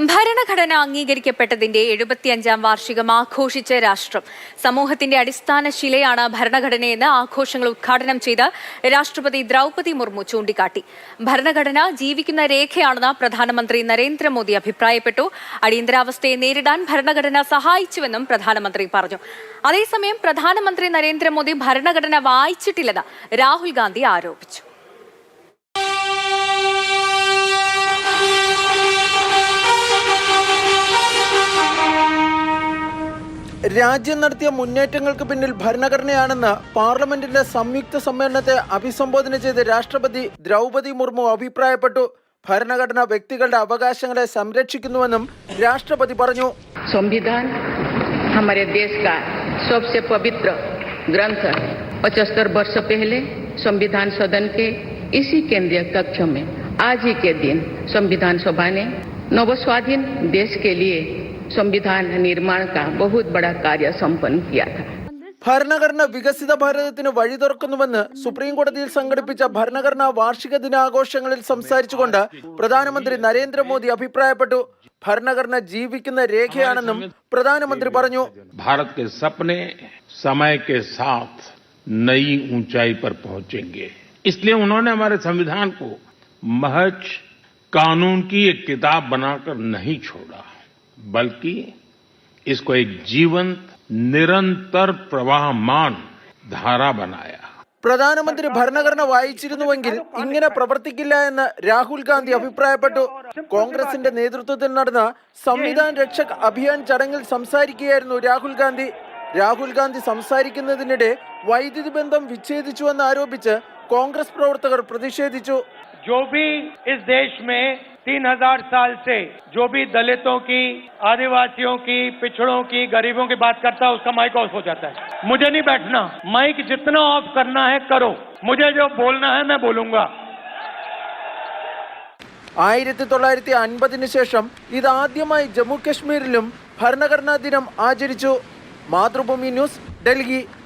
ഭരണഘടന അംഗീകരിക്കപ്പെട്ടതിന്റെ എഴുപത്തിയഞ്ചാം വാർഷികം ആഘോഷിച്ച രാഷ്ട്രം. സമൂഹത്തിന്റെ അടിസ്ഥാന ശിലയാണ് ഭരണഘടനയെന്ന് ആഘോഷങ്ങൾ ഉദ്ഘാടനം ചെയ്ത രാഷ്ട്രപതി ദ്രൗപതി മുർമു ചൂണ്ടിക്കാട്ടി. ഭരണഘടന ജീവിക്കുന്ന രേഖയാണെന്ന് പ്രധാനമന്ത്രി നരേന്ദ്രമോദി അഭിപ്രായപ്പെട്ടു. അടിയന്തരാവസ്ഥയെ നേരിടാൻ ഭരണഘടന സഹായിച്ചുവെന്നും പ്രധാനമന്ത്രി പറഞ്ഞു. അതേസമയം പ്രധാനമന്ത്രി നരേന്ദ്രമോദി ഭരണഘടന വായിച്ചിട്ടില്ലെന്ന് രാഹുൽ ഗാന്ധി ആരോപിച്ചു. രാജ്യം നടത്തിയ മുന്നേറ്റങ്ങൾക്ക് പിന്നിൽ ഭരണഘടനയാണെന്ന് പാർലമെന്റിന്റെ സംയുക്ത സമ്മേളനത്തെ അഭിസംബോധന ചെയ്ത് രാഷ്ട്രപതി ദ്രൗപതി മുർമു അഭിപ്രായപ്പെട്ടു ഭരണഘടന വ്യക്തികളുടെ അവകാശങ്ങളെ സംരക്ഷിക്കുന്നുവെന്നും രാഷ്ട്രപതി പറഞ്ഞു संविधान हमारे देश का सबसे पवित्र ग्रंथ है पचहत्तर वर्ष पहले संविधान सदन के इसी केंद्रीय कक्ष में आज ही के दिन संविधान सभा ने नवस्वाधीन देश के लिए संविधान निर्माण का बहुत बड़ा कार्य संपन्न किया था ഭരണഘടന വികസിത ഭാരതത്തിന് വഴി തുറക്കുന്നുവെന്ന് സുപ്രീം കോടതിയിൽ സംഘടിപ്പിച്ച ഭരണഘടനാ വാർഷിക ദിനാഘോഷങ്ങളിൽ സംസാരിച്ചുകൊണ്ട് പ്രധാനമന്ത്രി നരേന്ദ്രമോദി അഭിപ്രായപ്പെട്ടു ഭരണഘടന ജീവിക്കുന്ന രേഖയാണെന്നും പ്രധാനമന്ത്രി പറഞ്ഞു भारत के सपने समय के साथ नई ऊंचाई पर पहुंचेंगे इसलिए उन्होंने हमारे संविधान को महज कानून की एक किताब बनाकर नहीं छोड़ा बल्कि इसको एक जीवंत निरंतर प्रवाहमान धारा बनाया പ്രധാനമന്ത്രി ഭരണഘടന വായിച്ചിരുന്നുവെങ്കിൽ ഇങ്ങനെ പ്രവർത്തിക്കില്ല എന്ന് രാഹുൽ ഗാന്ധി അഭിപ്രായപ്പെട്ടു കോൺഗ്രസിന്റെ നേതൃത്വത്തിൽ നടന്ന സംവിധാൻ രക്ഷക് അഭിയാൻ ചടങ്ങിൽ സംസാരിക്കുകയായിരുന്നു രാഹുൽ ഗാന്ധി രാഹുൽ ഗാന്ധി സംസാരിക്കുന്നതിനിടെ വൈദ്യുതി ബന്ധം വിച്ഛേദിച്ചുവെന്ന് ആരോപിച്ച് കോൺഗ്രസ് പ്രവർത്തകർ പ്രതിഷേധിച്ചു जो भी इस देश में तीन हजार साल से जो भी दलितों की आदिवासियों की पिछड़ों की गरीबों की बात करता है उसका माइक ऑफ हो जाता है मुझे नहीं बैठना माइक जितना ऑफ करना है करो मुझे जो बोलना है मैं बोलूंगा ആയിരത്തി തൊള്ളായിരത്തി അൻപതിന് ശേഷം ഇതാദ്യമായി ജമ്മു കശ്മീരിലും ഭരണഘടനാ ദിനം ആചരിച്ചു മാതൃഭൂമി ന്യൂസ് ഡൽഹി